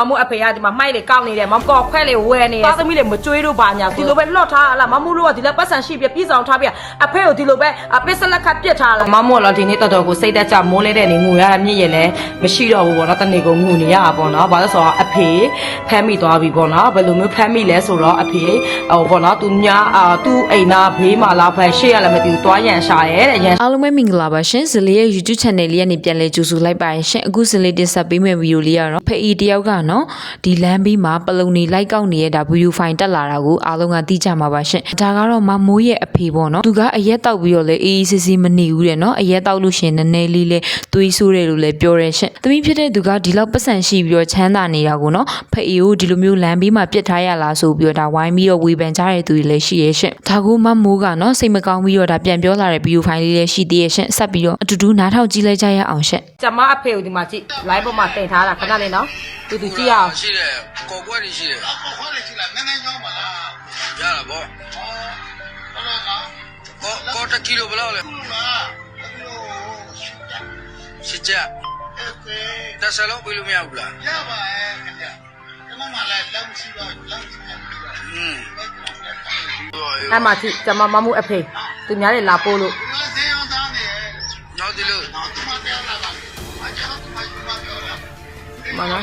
မမို့အဖေကဒီမှာမှိုက်လေကောက်နေတယ်မကော်ခွဲလေဝဲနေတယ်သားသမီးလေမကြွေးတော့ပါညာဒီလိုပဲလှော့ထားရလားမမို့တို့ကဒီလိုပတ်စံရှိပြပြည်ဆောင်ထားပြအဖေကိုဒီလိုပဲအပစ္စလက်ခတ်ပြစ်ထားလားမမို့တော့ဒီနေ့တော်တော်ကိုစိတ်သက်ကြမိုးလဲတဲ့နေငူရတာမြင့်ရလဲမရှိတော့ဘူးပေါ့နော်တနေ့ကိုငူနေရတာပေါ့နော်ဘာလို့ဆိုတော့အ ဖေဖမ်းမိသွားပြီပေါ့နော်ဘယ်လိုမျိုးဖမ်းမိလဲဆိုတော့အဖေဟိုပေါ့နော်သူများအာသူ့အိမ်သားဘေးမှာလာဖမ်းရှေ့ရလည်းမသိဘူးတွားရန်ရှာရဲတဲ့ရန်အားလုံးပဲမင်္ဂလာပါရှင်ဇလေးရဲ့ YouTube channel လေးကနေပြန်လဲကြိုဆိုလိုက်ပါရှင်အခုဇလေးတင်ဆက်ပေးမယ့်ဗီဒီယိုလေးကတော့ဖေအီတယောက်ကနော်ဒီလမ်းပြီးမှာပလုံနေလိုက်ကောက်နေတဲ့ဒါ view file တက်လာတာကိုအားလုံးကသိကြမှာပါရှင်ဒါကတော့မမိုးရဲ့အဖေပေါ့နော်သူကအရက်တောက်ပြီးတော့လေအေးအေးဆေးဆေးမနေဘူးတဲ့နော်အရက်တောက်လို့ရှရင်နည်းနည်းလေးလဲသွေးဆိုးတယ်လို့လည်းပြောရဲရှင်သမီးဖြစ်တဲ့သူကဒီလောက်ပတ်စံရှိပြီးတော့ချမ်းသာနေတာကိုနော်ဖေအီကိုဒီလိုမျိုးလမ်းပြီးမှာပြစ်ထားရလားဆိုပြီးတော့ဒါဝိုင်းပြီးတော့ဝေဖန်ကြတဲ့သူတွေလည်းရှိရဲ့ရှင်ဒါကိုမမိုးကနော်စိတ်မကောင်းပြီးတော့ဒါပြန်ပြောလာတဲ့ view file လေးလည်းရှိသေးရဲ့ရှင်ဆက်ပြီးတော့အတူတူနားထောင်ကြည့်လိုက်ကြရအောင်ရှင်ကျမအဖေကိုဒီမှာကြည့် live ပေါ်မှာတင်ထားတာခဏလေးနော်တူတူကြည့်ရအောင်ရှိတယ်ကော်ကွက်တွေရှိတယ်ခေါ်ခေါ်လေးရှိလားနည်းနည်းကြောင်းပါလားရတာပေါ့ဟောတော်တော်ကောင်းကော်ကော်တစ်ကီလိုဘယ်လောက်လဲဘူးလားတကယ်လို့ရှစ်ချက် အဲ့ကေတစ်စလုံးပြေးလို့မရဘူးလားရပါရဲ့ခင်ဗျကျွန်တော်မှလည်းလမ်းရှိတော့လမ်းရှိတယ်ပြီးတော့อืมအဲ့မှာကြည့်ကျမမမှုအဖေသူများတွေလာပို့လို့ဒီလိုဈေးအောင်သားနေနောက်ဒီလိုတော့ဒီမှာတရားလာပါအချောင်းဒီမှာဒီမှာပြောတာမနော်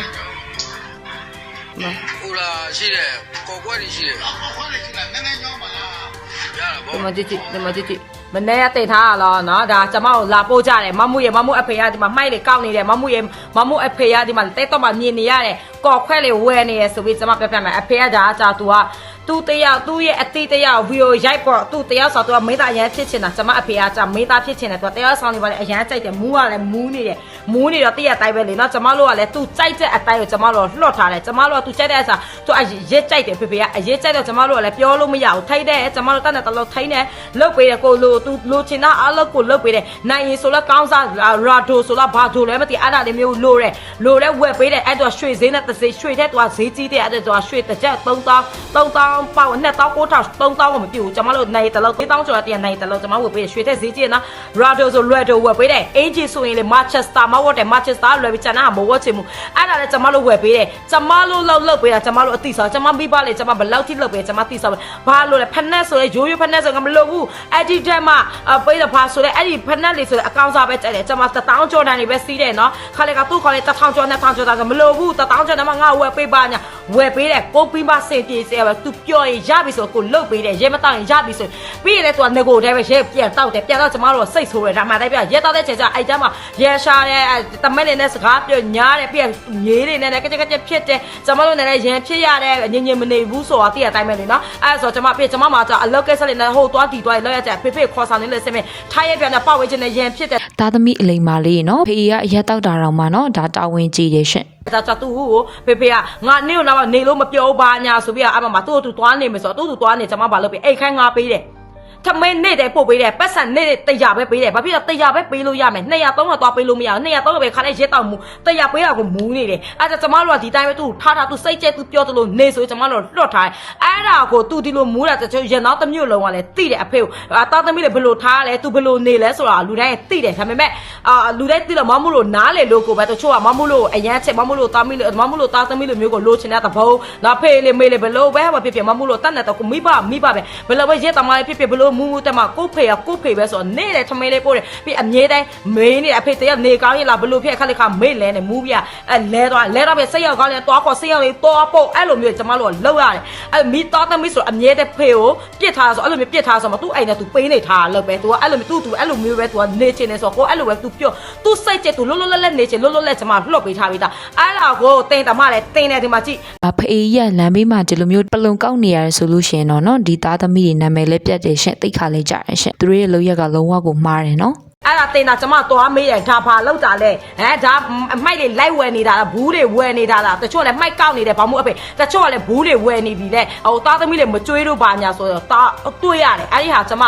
မဟိုလာရှိတယ်ကော်ကွက်တွေရှိတယ်ခေါ်ခေါ်လေးရှိလားနည်းနည်းကြောင်းပါလားရတာဒီပေါ့မှာကြည့်ကြည့်ဒီမှာကြည့်ကြည့် မနေ့ကတင်ထားရလားနော်ဒါကျမကိုလာပို့ကြတယ်မမှုရေမမှုအဖေကဒီမှာမှိုက်လေကောက်နေတယ်မမှုရေမမှုအဖေကဒီမှာတဲတော့မှမြင်နေရတယ်ကော်ခွဲလေဝဲနေရဆိုပြီးကျမပြပြမယ်အဖေကဒါကကြာသူက သူတယောက်သူ့ရဲ့အတိတယောက်ဗီဒီယိုရိုက်ပေါ်သူတယောက်ဆိုသူကမင်းသားအရန်ဖြစ်ချင်တာကျမအဖေကကြာမင်းသားဖြစ်ချင်တယ်သူကတယောက်ဆောင်နေပါလေအရန်ကြိုက်တယ်မူးကလည်းမူးနေတယ်မူးနေတော့တည့်ရတိုင်းပဲလေနော်ကျမတို့ကလည်းသူကြိုက်တဲ့အတိုင်းကိုကျမတို့လွှတ်ထားတယ်ကျမတို့ကသူကြိုက်တဲ့အစားသူအရက်ကြိုက်တယ်ဖေဖေကအရက်ကြိုက်တော့ကျမတို့ကလည်းပြောလို့မရဘူးထိုက်တယ်ကျမတို့တတ်တဲ့တလို့ထိုင်းတယ်လုတ်ပေးတယ်ကိုလိုသူလိုချင်တာအလုပ်ကိုလုတ်ပေးတယ်နိုင်ရင်ဆိုတော့ကောင်းစားရာဒိုဆိုတော့ဘာဒိုလဲမသိအဲ့ဒါလေးမျိုးလိုတယ်လိုလဲဝက်ပေးတယ်အဲ့တော့ရွှေဈေးနဲ့တစ်စေးရွှေတဲ့သူကဈေးကြီးတယ်အဲ့တော့ရွှေတစ်ချက်3000 3000ပေါက်နဲ့တောင်း9000 3000ကိုမပြည့်ဘူးကျမတို့နိုင်တလို့3000ကျော်တည်းနိုင်တလို့ကျမဝက်ပေးတယ်ရွှေတဲ့ဈေးကြီးနော်ရာဒိုဆိုလွယ်ဒိုဝက်ပေးတယ်အင်ဂျီဆိုရင်လေမန်ချက်စတာမဝတ်တယ်မန်ချက်စတာလွယ်ပြီးကျန်တာမဝတ်ချင်ဘူးအဲ့ဒါလည်းကျမတို့ဝယ်ပေးတယ်ကျမတို့လောက်လောက်ပေးတာကျမတို့အတိဆောကျမမိဘလေကျမဘယ်လောက်ထိလောက်ပေးကျမတိဆောဘာလို့လဲဖက်နက်ဆိုလဲရိုးရိုးဖက်နက်ဆိုငါမလုပ်ဘူးအဲ့ဒီတက်မှာပေးတယ်ဘာဆိုလဲအဲ့ဒီဖက်နက်လေးဆိုလဲအကောင်စားပဲကြိုက်တယ်ကျမ1000ကျော်တန်းနေပဲစီးတယ်နော်ခါလေကသူ့ခေါ်လေ1000ကျော်2000ကျော်တန်းဆိုမလုပ်ဘူး1000ကျော်တန်းမှာငါဝယ်ပေးပါညာ ဝယ်ပေးတယ်ကိုပြီးမှစင်ပြေစေပဲသူပြောရင်ရပြီဆိုကိုလုတ်ပေးတယ်ရဲမတောက်ရင်ရပြီဆိုပြီးရင်လည်းသူကငကိုတဲပဲရဲပြန်တောက်တယ်ပြန်တော့ကျမတို့စိတ်ဆိုးတယ်ဒါမှတိုင်းပြရဲတောက်တဲ့ချိန်ကျအဲ့ကျမရဲရှာတယ်တမက်နေနဲ့စကားပြောညားတယ်ပြန်ငေးနေနဲ့ကကြကကြဖြစ်တယ်ကျမတို့လည်းရန်ဖြစ်ရတယ်ညင်ညင်မနေဘူးဆိုတာတည့်ရတိုင်းပဲလေနော်အဲ့ဆိုကျမပြကျမမှာကျအလောက်ကဲဆက်နေဟိုသွားတီသွားလောက်ရကြဖေဖေခေါ်ဆောင်နေလေစင်မထားရပြန်တဲ့ပတ်ဝဲခြင်းနဲ့ရန်ဖြစ်တယ်သားသမီးအလိမ္မာလေးနော်ဖေကအရက်တောက်တာတော့မှနော်ဒါတာဝန်ကြီးတယ်ရှင် ဒါကြသူ့ကိုဖေဖေကငါနေတော့နေလို့မပြောပါညာဆိုပြီးအမမသူ့သူသွားနေမယ်ဆိုတော့သူ့သူသွားနေကျမဘာလုပ်ပေးအိတ်ခိုင်းငါပေးတယ်ထမင်းနေ့တည်းပို့ပေးတယ်ပတ်စံနေ့တည်းတရားပဲပေးတယ်ဘာဖြစ်လို့တရားပဲပေးလို့ရမယ်200 300သွားပေးလို့မရဘူး200 300ပဲခါနဲ့ရက်တောက်မူတရားပေးတာကိုမူးနေတယ်အဲ့ဒါကျမတို့ကဒီတိုင်းပဲသူ့ထားထားသူစိတ်ကျဲသူပြောသလိုနေဆိုကျမတို့လွတ်ထားတယ် အဲ့ဒါကိုသူဒီလိုမူးတာတချို့ရနောက်တစ်မျိုးလုံးကလည်းတိတယ်အဖေကိုတာသမီးလည်းဘယ်လိုထားလဲသူဘယ်လိုနေလဲဆိုတာလူတိုင်းတိတယ်ဒါပေမဲ့အာလူတိုင်းတိလို့မမလို့နားလေလို့ကိုပဲတချို့ကမမလို့အရန်ချက်မမလို့တာမီးလို့မမလို့တာသမီးလို့မျိုးကိုလိုချင်တဲ့သဘောငါဖေးလေမေးလေဘယ်လိုပဲမဖြစ်ဖြစ်မမလို့တတ်နေတော့ကိုမိဘမိဘပဲဘယ်လိုပဲရက်တမလေးဖြစ်ဖြစ်ဘယ်လိုမူးမူးတက်မှာကိုဖေကကိုဖေပဲဆိုတော့နေတယ်ထမင်းလေးပို့တယ်ပြီးအမြဲတမ်းမေးနေတယ်အဖေတရက်နေကောင်းရလားဘယ်လိုဖြစ်ခက်လက်ခမေးလဲနေမူးပြအဲလဲတော့လဲတော့ပဲစိတ်ရောက်ကောင်းလဲတွားခေါ်စိတ်ရောက်လေးတွားပို့အဲ့လိုမျိုးကျမတို့ကလောက်ရတယ်အဲမိသားသမီးဆိုအမြဲတမ်းဖေကိုပြစ်ထားဆိုအဲ့လိုမျိုးပြစ်ထားဆိုမှသူ့အိမ်နဲ့သူပေးနေထားလို့ပဲသူကအဲ့လိုမျိုးသူ့သူအဲ့လိုမျိုးပဲသူကနေချင်နေဆိုကိုအဲ့လိုပဲသူပြောသူစိတ်ကျသူလွတ်လွတ်လပ်လပ်နေချင်လွတ်လွတ်လပ်ကျမလှုပ်ပေးထားပြီးသားအဲ့လာကိုတင်တမလည်းတင်တယ်ဒီမှာကြည့်။အဖေရလမ်းဘေးမှာဒီလိုမျိုးပလုံကောက်နေရတယ်ဆိုလို့ရှိရင်တော့နော်ဒီသားသမီးတွေနာမည်လည်းပြတ်တယ်ရှင်သိခါလေးကြတယ်ရှင်သူတို့ရဲ့လောက်ရက်ကလုံးဝကိုမှားတယ်နော် အဲ့ဒါတင်တာကျမသွားမေးတယ်ဒါဘာလောက်တာလဲဟမ်ဒါအမိုက်တွေလိုက်ဝယ်နေတာလားဘူးတွေဝယ်နေတာလားတချို့လည်းမိုက်ကောက်နေတယ်ဘာမို့အဖေတချို့ကလည်းဘူးတွေဝယ်နေပြီလေဟိုသားသမီးတွေမကြွေးတော့ပါညာဆိုတော့တာတွေ့ရတယ်အဲ့ဒီဟာကျမ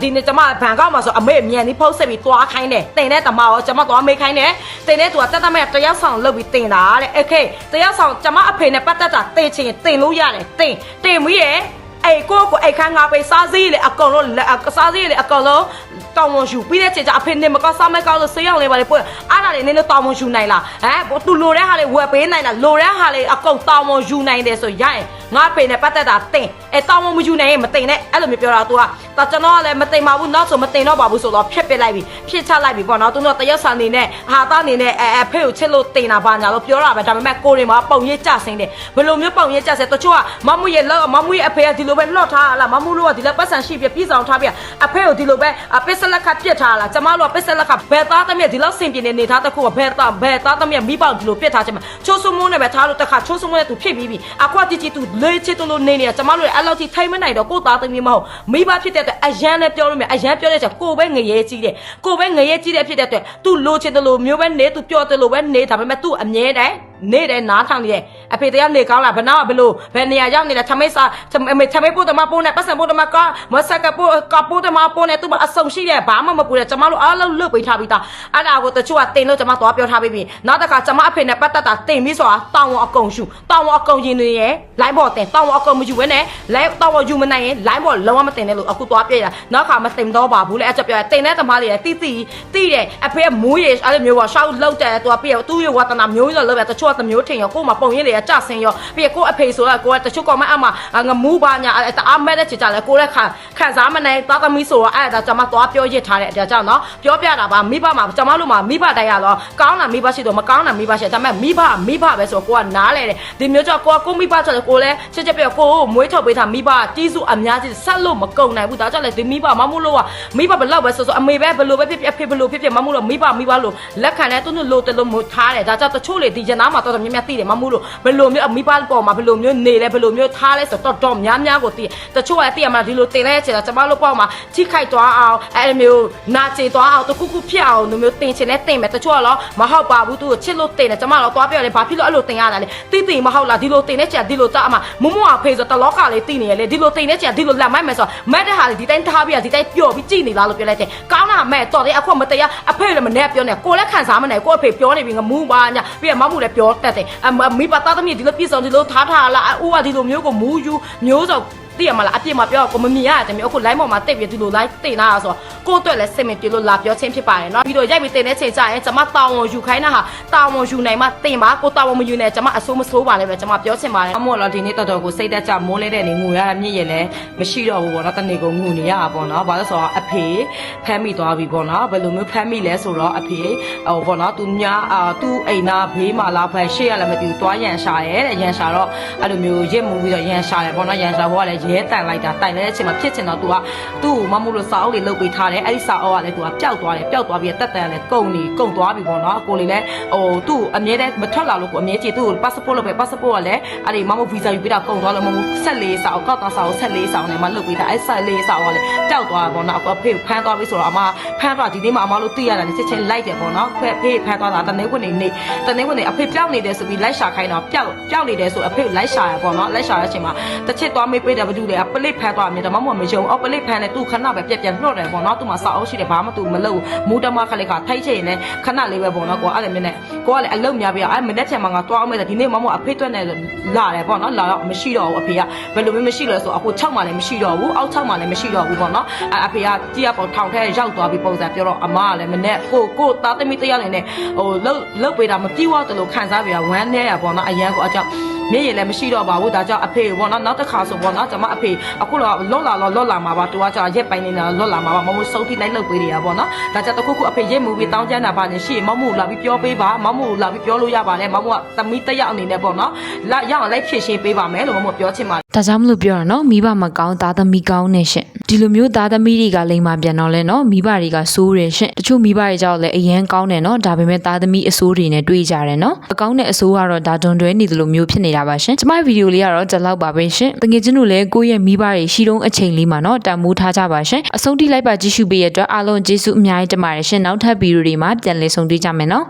ဒီနေ့ကျမဘန်ကောက်မှာဆိုအမေအမြန်လေးဖုတ်ဆက်ပြီးသွားခိုင်းတယ်တင်တဲ့တမရောကျမသွားမေးခိုင်းတယ်တင်တဲ့သူကတက်တမဲတယောက်ဆောင်လုပ်ပြီးတင်တာတဲ့အိခေတယောက်ဆောင်ကျမအဖေနဲ့ပတ်သက်တာတင်ချင်တင်လို့ရတယ်တင်တင်မွေးရဲ့အဲ့ကိုကိုအဲ့ခန်းငါပဲစားစည်းလေအကောင်လုံးစားစည်းလေအကောင်လုံး တတောင်းဝန်ယူပြီးတဲ့ချိန်ကျအဖေနေမကောက်စားမကောက်လို့ဆေးရောင်လေးပါလေပို့အားလာလေနင်းတို့တောင်းဝန်ယူနိုင်လားဟမ်သူလိုတဲ့ဟာလေးဝယ်ပေးနိုင်လားလိုတဲ့ဟာလေးအကုန်တောင်းဝန်ယူနိုင်တယ်ဆိုရရင်ငါဖေနဲ့ပတ်သက်တာတင်အဲတောင်းဝန်မယူနိုင်ရင်မတင်နဲ့အဲ့လိုမျိုးပြောတာ तू ကတကျွန်တော်ကလည်းမတင်ပါဘူးနောက်ဆိုမတင်တော့ပါဘူးဆိုတော့ဖြစ်ပစ်လိုက်ပြီဖြစ်ချလိုက်ပြီပေါ့နော်သူတို့တရက်ဆန်နေနဲ့ဟာသားနေနဲ့အဲအဖေကိုချစ်လို့တင်တာပါညာလို့ပြောတာပဲဒါပေမဲ့ကိုရင်မှာပုံရိပ်ကြဆင်းတယ်ဘယ်လိုမျိုးပုံရိပ်ကြဆဲတချို့ကမမူရဲ့လောက်မမူရဲ့အဖေကဒီလိုပဲလှော့ထားလားမမူတို့ကဒီလိုပတ်စံရှိပြပြည်ဆောင်ထားပြအဖေကိုဒီလိုပဲပစ္စလက်ခပြစ်ထားလားကျမတို့ကပစ္စလက်ခဘယ်သားသမီးဒီလောက်စင်ပြင်းနေနေထားတဲ့ခုကဘယ်သားဘယ်သားသမီးမိပေါက်ဒီလိုပြစ်ထားချင်မှာချိုးဆုမိုးနဲ့ပဲထားလို့တခါချိုးဆုမိုးနဲ့သူဖြစ်ပြီးပြီအခုတီတီသူလေးချစ်သူလို့နေနေကျမတို့လည်းအဲ့လောက်ထိထိုင်မနိုင်တော့ကိုသားသမီးမဟုတ်မိဘဖြစ်တဲ့အတွက်အရန်လည်းပြောလို့မြအရန်ပြောတဲ့ချက်ကိုပဲငရဲကြီးတယ်ကိုပဲငရဲကြီးတဲ့ဖြစ်တဲ့အတွက်သူလိုချင်တယ်လို့မျိုးပဲနေသူပြောတယ်လို့ပဲနေဒါပေမဲ့သူအမြဲတမ်း နေတယ်နားထောင်နေတယ်အဖေတရားနေကောင်းလားဘနာကဘလို့ဘယ်နေရာရောက်နေတာချမေးစာချမေးချမေးပို့တမပို့နေပတ်စံပို့တမကမဆက်ကပို့ကပို့တမပို့နေသူမအဆုံရှိတယ်ဘာမှမပူတယ်ကျမတို့အားလုံးလွတ်ပေးထားပြီးသားအဲ့ဒါကိုတချို့ကတင်လို့ကျမသွားပြောထားပြီးပြီနောက်တစ်ခါကျမအဖေနဲ့ပတ်သက်တာတင်ပြီးဆိုတာတောင်းဝအကုန်ရှူတောင်းဝအကုန်ရင်တွေရဲ့လိုင်းဘော်တင်တောင်းဝအကုန်မယူဘဲနဲ့လိုင်းတောင်းဝယူမနိုင်ရင်လိုင်းဘော်လုံးဝမတင်နဲ့လို့အခုသွားပြရနောက်ခါမတင်တော့ပါဘူးလေအဲ့ချက်ပြောတင်တဲ့သမားတွေတိတိတိတယ်အဖေကမူးရေအဲ့လိုမျိုးပေါ့ရှောက်လောက်တယ်သူကပြသူ့ရဲ့ဝတနာမျိုးရောလောက်ပဲတချို့ကမျိုးထင်ရောကို့မှာပုံရင်းတွေကကြဆင်းရောပြီးရကို့အဖေဆိုတာကိုကတချို့ကောင်မအမငမူးပါညာအဲ့တအားမဲ့တဲ့ချစ်ကြလဲကိုလည်းခံခံစားမနိုင်သားသမီးဆိုတော့အဲ့ဒါကျွန်မသွားပြောရစ်ထားတဲ့ဒါကြောင့်နော်ပြောပြတာပါမိဘမှာကျွန်မတို့မှာမိဘတိုက်ရတော့ကောင်းတာမိဘရှိတော့မကောင်းတာမိဘရှိဒါပေမဲ့မိဘမိဘပဲဆိုတော့ကိုကနားလဲတယ်ဒီမျိုးကြောင့်ကိုကကိုမိဘဆိုတော့ကိုလည်းချစ်ချက်ပြကိုကိုမွေးထုတ်ပေးထားမိဘတီးစုအများကြီးဆက်လို့မကုန်နိုင်ဘူးဒါကြောင့်လေဒီမိဘမမှုလို့ကမိဘဘလောက်ပဲဆိုဆိုအမေပဲဘလို့ပဲဖြစ်ဖြစ်အဖေဘလို့ဖြစ်ဖြစ်မမှုလို့မိဘမိဘလို့လက်ခံတဲ့သူတို့လို့တလို့မထားတယ်ဒါကြောင့်တချို့လေဒီရနာမှာတော်တော်များများသိတယ်မမှုလို့ဘလို့မျိုးမိဘပေါ်မှာဘလို့မျိုးနေလဲဘလို့မျိုးထားလဲဆိုတော့တော်များများကိုသိတချို့ကသိရမှာဒီလိုတင်လဲချင်တာကျမတို့ပေါ့မှာထိခိုက်သွားအောင်အဲ့မျိုးနာကျင်သွားအောင်တခုခုဖြစ်အောင်လိုမျိုးတင်ချင်လဲတင်မယ်တချို့ကတော့မဟုတ်ပါဘူးသူကိုချစ်လို့တင်တယ်ကျမတို့သွားပြောတယ်ဘာဖြစ်လို့အဲ့လိုတင်ရတာလဲတိတိမဟုတ်လားဒီလိုတင်တဲ့ချင်ဒီလိုတအမမမအဖေဆိုတလောကလေးသိနေရလေဒီလိုတင်တဲ့ချင်ဒီလိုလက်မိုက်မယ်ဆိုမက်တဲ့ဟာလေးဒီတိုင်းထားပြီးဒီတိုင်းပျော်ပြီးကြည်နေလားလို့ပြောလိုက်တယ်ကောင်းတာမဲ့တော်တယ်အခုမတရားအဖေလည်းမနဲ့ပြောနေကိုလည်းခံစားမနိုင်ကိုအဖေပြောနေပြီငမူးပါညာပြီးရမမှုလည်းပြောတတ်တယ်အမိဘသားသမီးဒီလိုပြည့်စုံဒီလိုထားထားလားဦးကဒီလိုမျိုးကိုမူးယူမျိုးစုံ သိရမလားအပြစ်မပြောကိုမမြင်ရတယ်မျိုးအခု line ပေါ်မှာတိတ်ပြီးဒီလို line တိတ်နာဆိုကိုအတွက်လည်းစိတ်မပြေလို့လာပြောချင်းဖြစ်ပါတယ်เนาะပြီးတော့ရိုက်ပြီးတင်တဲ့ချိန်ကျရင်ကျွန်မတောင်းဝန်ယူခိုင်းတာဟာတောင်းဝန်ယူနိုင်မှတင်ပါကိုတောင်းဝန်မယူနဲ့ကျွန်မအစိုးမဆိုးပါနဲ့ပဲကျွန်မပြောချင်ပါတယ်အမောတော့ဒီနေ့တော်တော်ကိုစိတ်သက်ကြမိုးလဲတဲ့နေငိုရတာမြင့်ရလဲမရှိတော့ဘူးပေါ့เนาะတနေ့ကိုငိုနေရတာပေါ့เนาะဘာလို့ဆိုတော့အဖေဖမ်းမိသွားပြီပေါ့เนาะဘယ်လိုမျိုးဖမ်းမိလဲဆိုတော့အဖေဟိုပေါ့เนาะသူညာအာသူ့အိမ်နာဘေးမှာလာဖမ်းရှေ့ရလည်းမသိဘူးတွားရန်ရှာရဲတဲ့ရန်ရှာတော့အဲ့လိုမျိုးရစ်မှုပြီးတော့ရန်ရှာတယ်ပေါ့เนาะရန်ရှာဘောကလည်း ရဲတန်လိုက်တာတိုင်တဲ့အချိန်မှာဖြစ်ချင်တော့ तू ကသူ့ကိုမမှုလို့စာအုပ်တွေလုတ်ပေးထားတယ်အဲ့ဒီစာအုပ်ကလည်း तू ကပျောက်သွားတယ်ပျောက်သွားပြီးတက်တန်လည်းကုန်နေကုန်သွားပြီပေါ့နော်အကိုလေးလည်းဟိုသူ့အမြဲတမ်းမထွက်လာလို့ကိုအမြဲကြည့်သူ့ကို passport လုပ်ပေး passport ကလည်းအဲ့ဒီမမှု visa ယူပေးတာကုန်သွားလို့မမှုဆက်လေးစာအုပ်ကောက်တာစာအုပ်ဆက်လေးစာအုပ်နဲ့မှလုတ်ပေးတာအဲ့ဆက်လေးစာအုပ်ကလည်းပျောက်သွားပေါ့နော်အကိုဖေဖမ်းသွားပြီဆိုတော့အမဖမ်းသွားဒီနေ့မှအမလို့သိရတာလေချက်ချင်းလိုက်တယ်ပေါ့နော်ဖေဖေဖမ်းသွားတာတနေ့ခွနေနေတနေ့ခွနေအဖေပျောက်နေတယ်ဆိုပြီးလိုက်ရှာခိုင်းတော့ပျောက်ပျောက်နေတယ်ဆိုအဖေလိုက်ရှာရပေါ့နော်လိုက်ရှာတဲ့အချိန်မှာတစ်ချက်သွားမေးပေးတယ်ဘာလို့လဲပလစ်ဖမ်းသွားမြင်တယ်မမမယုံအော်ပလစ်ဖမ်းတယ်သူခဏပဲပြက်ပြက်လွှတ်တယ်ပေါ့နော်သူမှစာအုပ်ရှိတယ်ဘာမှသူမလုပ်မူတမခလေးကထိုက်ချင်နေခဏလေးပဲပေါ့နော်ကိုအဲ့လိုမျိုးနဲ့ကိုကလည်းအလုပ်များပြအဲ့မနေ့ချက်မှာငါသွားအောင်မဲ့ဒီနေ့မမအဖေတွက်နေလာတယ်ပေါ့နော်လာတော့မရှိတော့ဘူးအဖေကဘယ်လိုမျိုးမရှိလို့ဆိုအခု6မှလည်းမရှိတော့ဘူးအောက်6မှလည်းမရှိတော့ဘူးပေါ့နော်အဲ့အဖေကကြည့်ရပေါ့ထောင်ထဲရောက်သွားပြီးပုံစံပြောတော့အမကလည်းမနေ့ကိုကိုသားသမီးတရားနေနဲ့ဟိုလှုပ်လှုပ်ပေးတာမပြေဝတယ်လို့ခံစားပြရဝမ်းနေရပေါ့နော်အရန်ကိုအကြောင်း မျက်ရည်လည်းမရှိတော့ပါဘူးဒါကြောင့်အဖေပေါ့နော်နောက်တစ်ခါဆိုပေါ့နော်ကျွန်မအဖေအခုတော့လွတ်လာတော့လွတ်လာမှာပါတူကကြာရက်ပိုင်းနေတာလွတ်လာမှာပါမမို့စုံထိလိုက်လုပ်ပေးနေရပေါ့နော်ဒါကြောင့်တခုခုအဖေရက်မူပြီးတောင်းကြတာပါနေရှိမမို့လာပြီးပြောပေးပါမမို့လာပြီးပြောလို့ရပါတယ်မမို့ကသမီးတစ်ယောက်အနေနဲ့ပေါ့နော်လာရအောင်လိုက်ဖြည့်ရှင်းပေးပါမယ်လို့မမို့ပြောချင်ပါတယ်ဒါကြောင့်မလို့ပြောရနော်မိဘမကောင်းသားသမီးကောင်းနေရှင် ဒီလိုမျိုးသားသမီးတွေကလိမ်မာပြန်တော့လဲနော်မိဘတွေကစိုးတယ်ရှင်တချို့မိဘတွေကြောက်လဲအရန်ကောင်းတယ်နော်ဒါပေမဲ့သားသမီးအစိုးတွေနဲ့တွေ့ကြတယ်နော်အကောင်းတဲ့အစိုးကတော့ဒါတွန်တွဲနေသလိုမျိုးဖြစ်နေတာပါရှင်ကျမဗီဒီယိုလေးကတော့ဒီလောက်ပါပဲရှင်တကယ်ချင်းတို့လည်းကိုယ့်ရဲ့မိဘတွေရှိတုန်းအချိန်လေးမှာနော်တန်မိုးထားကြပါရှင်အဆုံးထိလိုက်ပါကြည့်ရှုပေးရတဲ့အတွက်အားလုံးကျေးဇူးအများကြီးတင်ပါတယ်ရှင်နောက်ထပ်ဗီဒီယိုတွေမှာပြန်လည်ဆုံတွေ့ကြမယ်နော်